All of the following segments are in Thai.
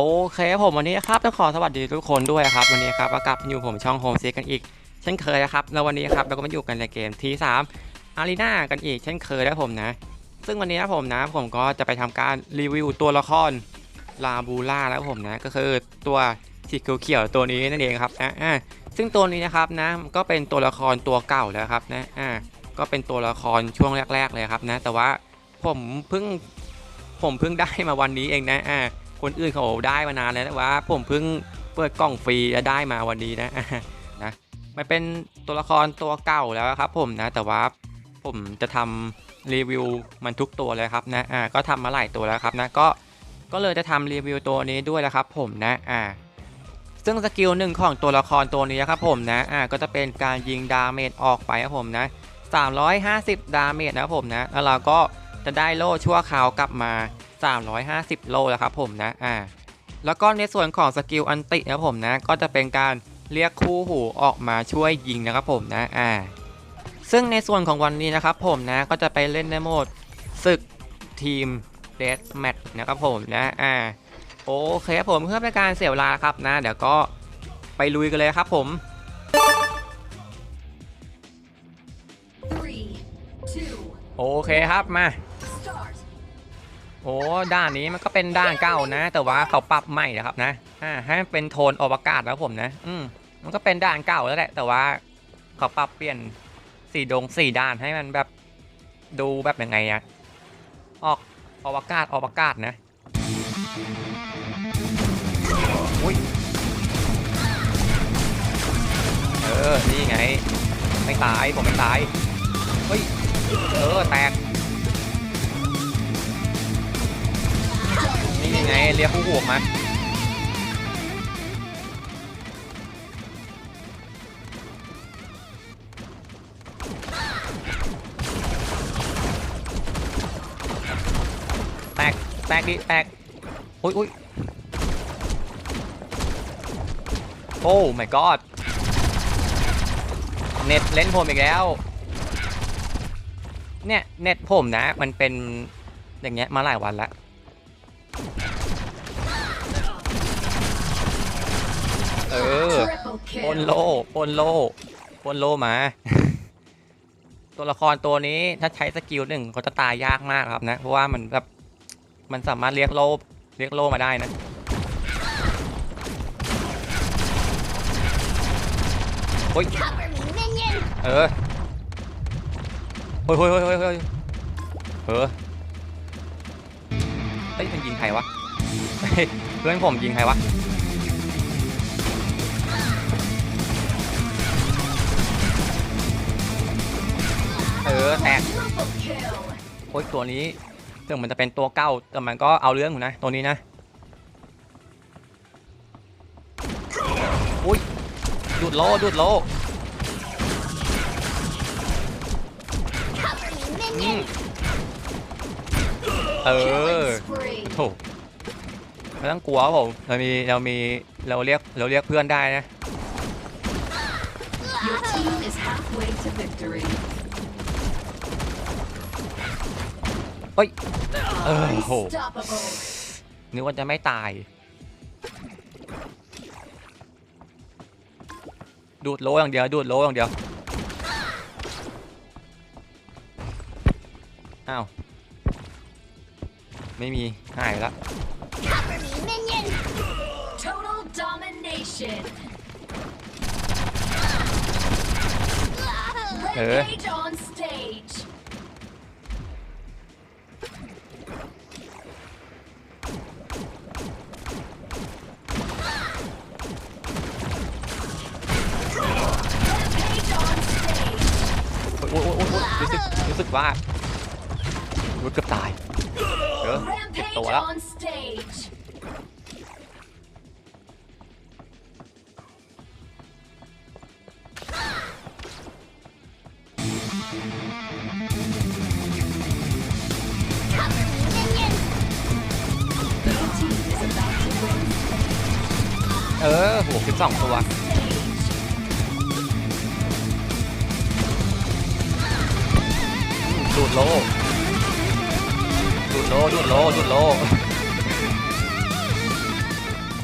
โอเคผมวันนี้นะครับต้องขอสวัสดีทุกคนด้วยครับวันนี้ครับก็กลับมาอยู่ผมช่องโฮมซีกันอีก เช่นเคยนะครับแล้ววันนี้ครับเราก็มาอยู่กันในเกมทีสามอารีนากันอีกเช่นเคยนะผมนะ ซึ่งวันนี้นะผมนะผมก็จะไปทำการรีวิวตัวละครลาบูล่าแล้วผมนะก็คือตัวสีเขียวตัวนี้นั่นเองครับนะอ่าซึ่งตัวนี้นะครับนะก็เป็นตัวละครตัวเก่าแล้วครับนะอ่าก็เป็นตัวละครช่วงแรก ๆเลยครับนะ แต่ว่าผมเพิ่งผมเพิ่งได้มาวันนี้เองนะอ่า คนอื่นเขาได้มานานแล้วแต่ว่าผมเพิ่งเปิดกล่องฟรีแล้วได้มาวันนี้นะนะมันเป็นตัวละครตัวเก่าแล้วครับ ผมนะ แต่ว่าผมจะทำรีวิวมันทุกตัวเลยครับนะอ่าก็ทำมาหลายตัวแล้วครับนะก็ก็เลยจะทำรีวิวตัวนี้ด้วยแล้วครับ ผมนะอ่าซึ่งสกิลหนึ่งของตัวละครตัวนี้ครับผมนะอ่าก็จะเป็นการยิงดาเมจออกไปครับผมนะ350 ดาเมจนะครับผมนะแล้วเราก็ จะได้โล่ชั่วคราวกลับมา 350 โลแล้วครับผมนะอ่าแล้วก็ในส่วนของสกิลอันตินะครับผมนะ ก็จะเป็นการเรียกคู่หูออกมาช่วยยิงนะครับผมนะอ่าซึ่งในส่วนของวันนี้นะครับผมนะก็จะไปเล่นในโหมดศึกทีมเดสแมทนะครับผมนะอ่าโอเคครับผมเพื่อเป็นการเสียเวลาครับนะ เดี๋ยวก็ไปลุยกันเลยครับผม Three, two, โอเคครับมา start. โอ้ด้านนี้มันก็เป็นด้านเก่านะ แต่ว่าเขาปรับใหม่นะครับนะอ่าให้มันเป็นโทนอวกาศแล้วผมนะ อืมมันก็เป็นด้านเก่าแล้วแหละ แต่ว่าเขาปรับเปลี่ยนสีดงสีด้านให้มันแบบดูแบบยังไงอะออกอวกาศอวกาศนะอุ้ยเออนี่ไง ไม่ตายผมไม่ตายเฮ้ยเออแตก นี่ยังไงเรียกคู่หูออกมาแตกแตกดิแตกอุ้ยอุ้ยโอ้ my god เน็ตเล่นผมอีกแล้ว เนี่ย เน็ตผมนะ มันเป็นอย่างเงี้ยมาหลายวันแล้ว เออ Triple ปน kill. โลปนโลปนโลมา ตัวละครตัวนี้ถ้าใช้สกิลหนึ่งเขาจะตายยากมากครับนะ เพราะว่ามันแบบมันสามารถเรียกโลเรียกโลมาได้นะโอ้ย Cover me, minion. เออเฮ้ยเฮ้ยเฮ้ยเฮ้ยเฮ้ยเออ เฮ้ยมันยิงใครวะเฮ้ยเพื่อนผมยิงใครวะเออแตก Triple kill. โอ้ยตัวนี้ถึงมันจะเป็นตัวเก้าแต่มันก็เอาเรื่องอยู่นะตัวนี้นะอุ้ยดูดโลดูดโล Cover me, อืม minion. เออ Killing spree. โถไม่ต้องกลัวครับผมเรามีเรามีเราเรียกเราเรียกเพื่อนได้นะ Your team is halfway to victory. เออโห Unstoppable. นึกว่าจะไม่ตาย ดูดโลอย่างเดียว ดูดโลอย่างเดียว อ้าว ไม่มีหายแล้ว Cover me, minion. Total domination. Rampage on stage. โอ้ยโอ้ยโอ้ยโอ้ยรู้สึกรู้สึกว่ารู้เกือบตาย เออเจ็บ Rampage ตัวแล้ว on stage. เออโหสิบสองตัว ดูดโล ดูดโลดูดโลดูดโล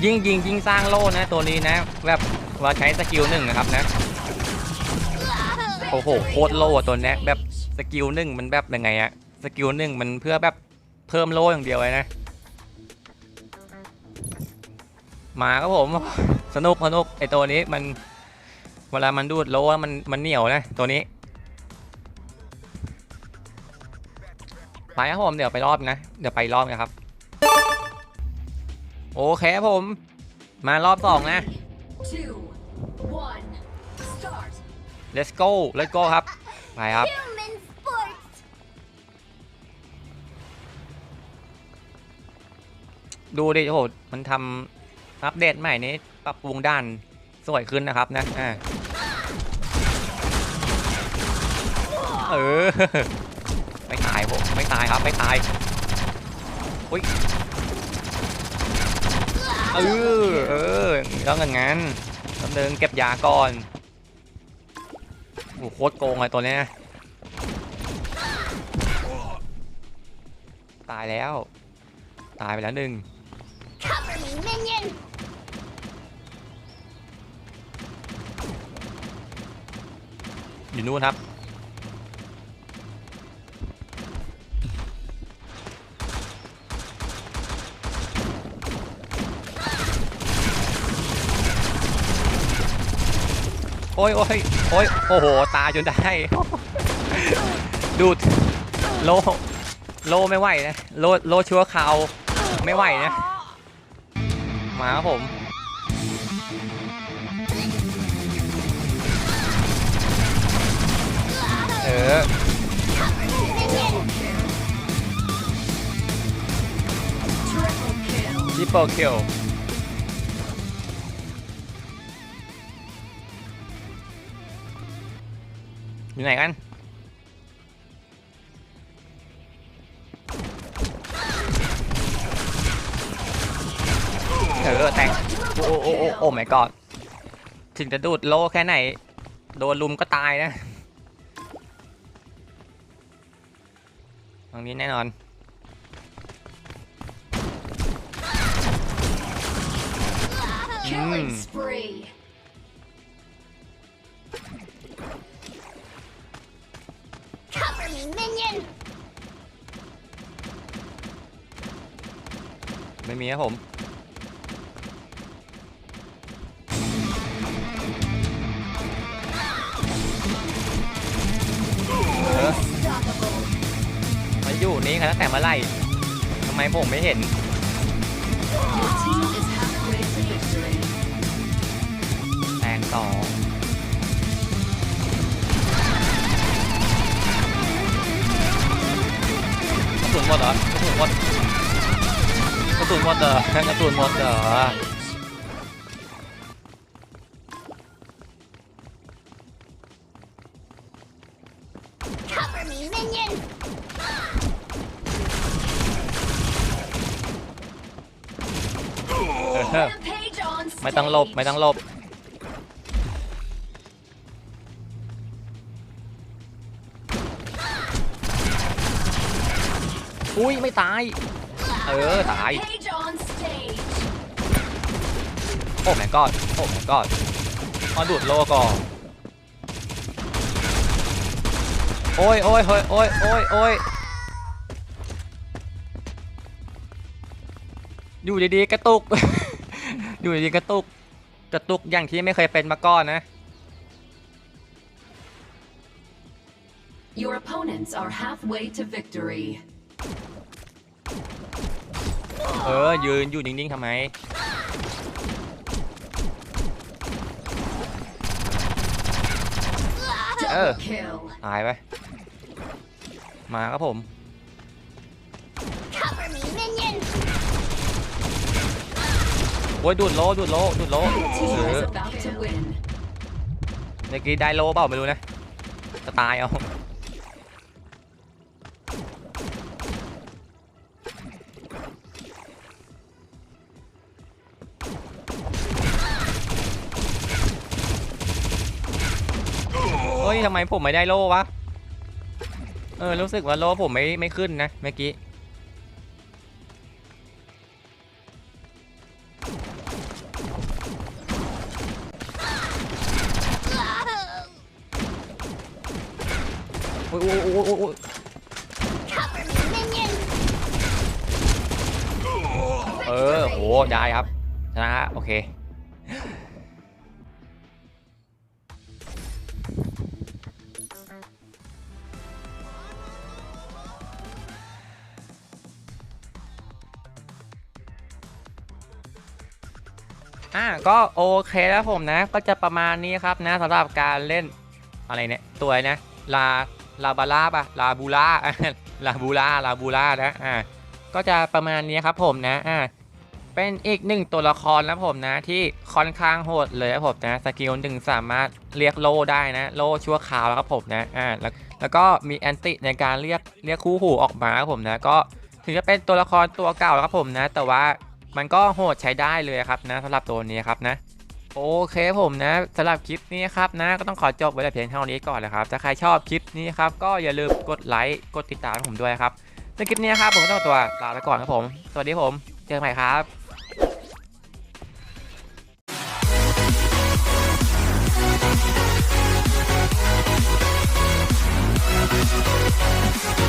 ยิ่งยิงยิ่งสร้างโล่นะตัวนี้นะ แบบว่าใช้สกิลหนึ่งนะครับนะ โอ้โหโคตรโล่อะตัวนี้แบบสกิลหนึ่งมันแบบยังไงอะสกิลหนึ่งมันเพื่อแบบเพิ่มโล่อย่างเดียวเลยนะ มาครับผม สนุกสนุกไอตัวนี้มัน เวลามันดูดโล่มันมันเหนียวนะตัวนี้ ไปครับผมเดี๋ยวไปรอบนะ เดี๋ยวไปรอบนะครับ โอเคครับผม มารอบสองนะ Two, one, start. let's go let's go ครับ ไปครับ Human sports. ดูดิโอ้โหมันทำอัปเดตใหม่นี้ ปรับปรุงด้านสวยขึ้นนะครับนะอ่าเออไม่ตาย ผมไม่ตายครับไม่ตายอุ้ยเออเออต้องอย่างงั้นแป๊บนึงเก็บยาก่อนโอ้โหโคตรโกงเลยตัวเนี้ยตายแล้ว ตายไปแล้วหนึ่งอยู่นู่นครับ โอ้ยโอ้ยโอ้ยโอ้โห ตาจนได้ ดูดโล โลไม่ไหวนะ โล โลชัวคราวไม่ไหวนะ มาครับผมเออ Triple kill. ทิปเปิลคิล อยู่ไหนกัน เออแตกโอ้โอ้โอ้โอ้ไม่กอดถึงจะดูดโลแค่ไหน โดนลุมก็ตายนะตรงนี้แน่นอน Killing Mm. ไม่มีครับผมมันอยู่นี่กันตั้งแต่เมื่อไหร่ทำไมผมไม่เห็น Your team is halfway to victory. แตงสอสุนหมดเหรอสุนหมด กระสุนหมดเหรอกระสุนหมดเหรอไม่ต้องลบไม่ต้องลบอุ้ยไม่ตาย เออตายโอ้แม่กอดโอ้แม่กอดมาดูดโลก่อนโอ้ยโอ้ยโอ้ยโอ้ยโอ้ยโอ้ยอยู่ดีๆกระตุก อยู่ดีๆกระตุก กระตุกอย่างที่ไม่เคยเป็นมาก่อนนะ Your opponents are halfway to victory. เออ ยืนอยู่นิ่งๆทำไม Double Oh. kill. ตายไป มาครับผม Cover me, minion. โอ้ยดูดโลดูดโลดูดโล Your team เออ is about to win. เมื่อกี้ได้โลเปล่าไม่รู้นะ จะตายเอา ทำไมผมไม่ได้โล่วะ เออ รู้สึกว่าโล่ผมไม่ไม่ขึ้นนะเมื่อกี้ โอ้เออ โห ได้ครับ ชนะ โอเค อะก็โอเคแล้วผมนะ ก็จะประมาณนี้ครับนะสำหรับการเล่นอะไรเนี่ยตัวนะลาลาบาล่าปะลาบูล่าลาบูล่าลาบูล่านะอ่าก็จะประมาณนี้ครับผมนะอ่าเป็นอีกหนึ่งตัวละครนะผมนะที่ค่อนข้างโหดเลยครับผมนะสกิลหนึ่งสามารถเรียกโลได้นะโลชั่วคราวแล้วครับผมนะอ่าแล้วแล้วก็มีแอนติในการเรียกเรียกคู่หูออกมาครับผมนะก็ถึงจะเป็นตัวละครตัวเก่าครับผมนะ แต่ว่า มันก็โหดใช้ได้เลยครับนะสำหรับตัวนี้ครับนะโอเคผมนะสำหรับคลิปนี้ครับนะก็ต้องขอจบไว้แต่เพียงเท่านี้ก่อนนะครับถ้าใครชอบคลิปนี้ครับก็อย่าลืมกดไลค์กดติดตามผมด้วยครับในคลิปนี้ครับผมต้องตัวลาไปก่อนครับผม สวัสดีผม เจอกันใหม่ครับ We'll be right back.